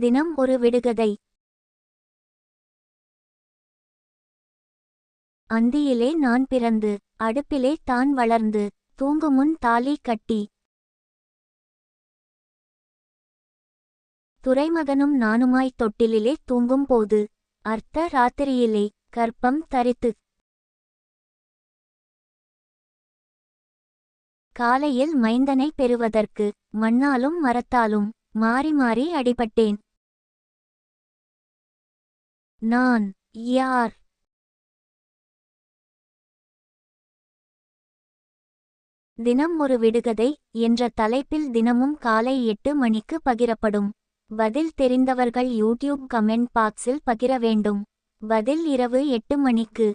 தினம் ஒரு விடுகதை. அந்தியிலே நான் பிறந்து அடுப்பிலே தான் வளர்ந்து தூங்குமுன் தாலி கட்டி. துறைமகனும் நானுமாய் தொட்டிலிலே தூங்கும் போது அர்த்த ராத்திரியிலே கற்பம் தரித்து. காலையில் மைந்தனை பெறுவதற்கு மண்ணாலும் மரத்தாலும் மாறி மாறி அடிபட்டேன். நான் யார்? தினம் ஒரு விடுகதை என்ற தலைப்பில் தினமும் காலை எட்டு மணிக்கு பகிரப்படும். பதில் தெரிந்தவர்கள் யூடியூப் கமெண்ட் பாக்ஸில் பகிர வேண்டும். பதில் இரவு எட்டு மணிக்கு.